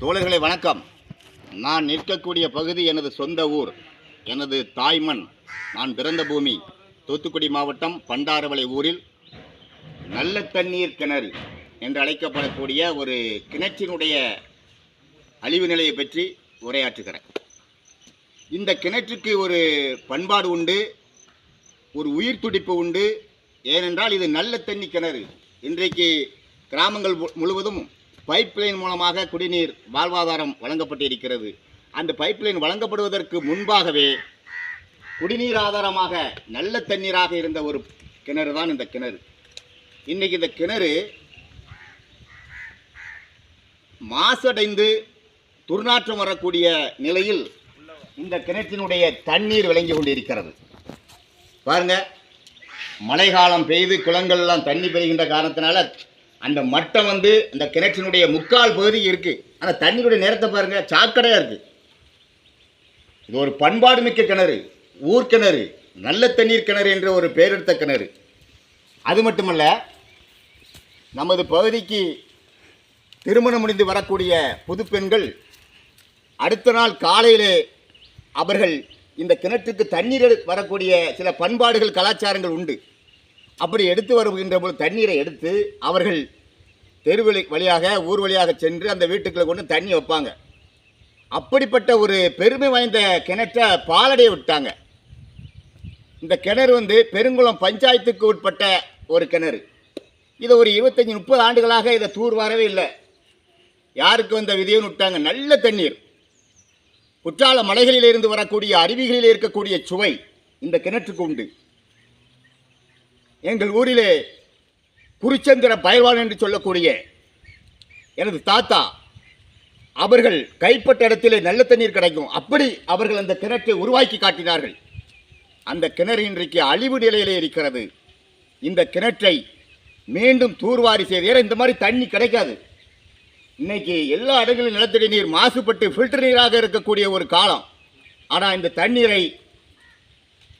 தோழர்களை வணக்கம். நான் நிற்கக்கூடிய பகுதி எனது சொந்த ஊர். எனது தாய்மண் நான் பிறந்த பூமி தூத்துக்குடி மாவட்டம் பண்டாரவளை ஊரில் நல்ல தண்ணீர் கிணறு என்று அழைக்கப்படக்கூடிய ஒரு கிணற்றினுடைய அழிவு நிலையை பற்றி உரையாற்றுகிறேன். இந்த கிணற்றுக்கு ஒரு பண்பாடு உண்டு ஒரு உயிர் துடிப்பு உண்டு. ஏனென்றால் இது நல்ல தண்ணி கிணறு. இன்றைக்கு கிராமங்கள் மு- முழுவதும் பைப் லைன் மூலமாக குடிநீர் வாழ்வாதாரம் வழங்கப்பட்டிருக்கிறது. அந்த பைப் லைன் வழங்கப்படுவதற்கு முன்பாகவே குடிநீர் ஆதாரமாக நல்ல தண்ணீராக இருந்த ஒரு கிணறு தான் இந்த கிணறு. இன்றைக்கி இந்த கிணறு மாசடைந்து துர்நாற்றம் வரக்கூடிய நிலையில் இந்த கிணற்றினுடைய தண்ணீர் விளங்கி கொண்டிருக்கிறது. பாருங்க மழைக்காலம் பெய்து குளங்கள்லாம் தண்ணி பெய்கின்ற காரணத்தினால அந்த மட்டம் வந்து அந்த கிணற்றினுடைய முக்கால் பகுதி இருக்குது ஆனால் தண்ணியுடைய நேரத்தை பாருங்க சாக்கடையாக இருக்குது இது ஒரு பண்பாடு மிக்க கிணறு ஊர் கிணறு நல்ல தண்ணீர் கிணறு என்ற ஒரு பேரெடுத்த கிணறு. அது மட்டுமல்ல நமது பகுதிக்கு திருமணம் முடிந்து வரக்கூடிய புது பெண்கள் அடுத்த நாள் காலையிலே அவர்கள் இந்த கிணற்றுக்கு தண்ணீர் வரக்கூடிய சில பண்பாடுகள் கலாச்சாரங்கள் உண்டு. அப்படி எடுத்து வருகின்ற போது தண்ணீரை எடுத்து அவர்கள் தெருவழி வழியாக ஊர் வழியாக சென்று அந்த வீட்டுக்குள்ளே கொண்டு தண்ணி வைப்பாங்க. அப்படிப்பட்ட ஒரு பெருமை வாய்ந்த கிணற்றை பாலடைய விட்டாங்க. இந்த கிணறு வந்து பெருங்குளம் பஞ்சாயத்துக்கு உட்பட்ட ஒரு கிணறு. இதை ஒரு இருபத்தஞ்சி முப்பது ஆண்டுகளாக இதை தூர் வரவே இல்லை. யாருக்கு வந்த விதியன்னு விட்டாங்க நல்ல தண்ணீர். குற்றால மலைகளிலிருந்து வரக்கூடிய அருவிகளில் இருக்கக்கூடிய சுவை இந்த கிணற்றுக்கு உண்டு. எங்கள் ஊரிலே குருச்சந்திர பயல்வான் என்று சொல்லக்கூடிய எனது தாத்தா அவர்கள் கைப்பட்ட இடத்திலே நல்ல தண்ணீர் கிடைக்கும். அப்படி அவர்கள் அந்த கிணற்றை உருவாக்கி காட்டினார்கள். அந்த கிணறு இன்றைக்கு அழிவு நிலையிலே இருக்கிறது. இந்த கிணற்றை மீண்டும் தூர்வாரி செய்து இந்த மாதிரி தண்ணி கிடைக்காது. இன்னைக்கு எல்லா இடங்களிலும் நிலத்தடி நீர் மாசுபட்டு ஃபில்டர் நீராக இருக்கக்கூடிய ஒரு காலம். ஆனால் இந்த தண்ணீரை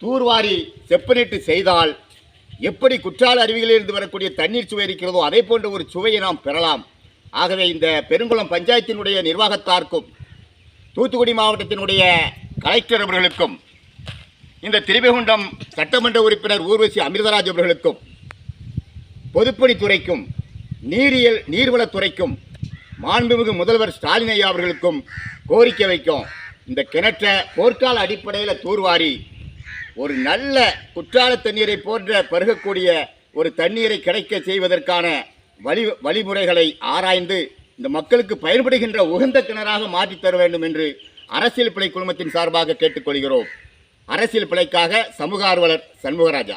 தூர்வாரி செப்பனிட்டு செய்தால் எப்படி குற்றால அருவிகளிலிருந்து வரக்கூடிய தண்ணீர் சுவை இருக்கிறதோ அதே போன்ற ஒரு சுவையை நாம் பெறலாம். ஆகவே இந்த பெருங்குளம் பஞ்சாயத்தினுடைய நிர்வாகத்தார்க்கும் தூத்துக்குடி மாவட்டத்தினுடைய கலெக்டர் அவர்களுக்கும் இந்த திருவிகுண்டம் சட்டமன்ற உறுப்பினர் ஊர்வசி அமிர்தராஜ் அவர்களுக்கும் பொதுப்பணித்துறைக்கும் நீரியல் நீர்வளத்துறைக்கும் மாண்புமிகு முதல்வர் ஸ்டாலின் ஐயா அவர்களுக்கும் கோரிக்கை வைக்கும் இந்த கிணற்றை போர்க்கால அடிப்படையில் தூர்வாரி ஒரு நல்ல குற்றால தண்ணீரை போன்ற பருகக்கூடிய ஒரு தண்ணீரை கிடைக்க செய்வதற்கான வழி வழிமுறைகளை ஆராய்ந்து இந்த மக்களுக்கு பயன்படுகின்ற உகந்த கிணறாக மாற்றித் தர வேண்டும் என்று அரசியல் பிழை குழுமத்தின் சார்பாக கேட்டுக்கொள்கிறோம். அரசியல் பிழைக்காக சமூக ஆர்வலர் சண்முகராஜா.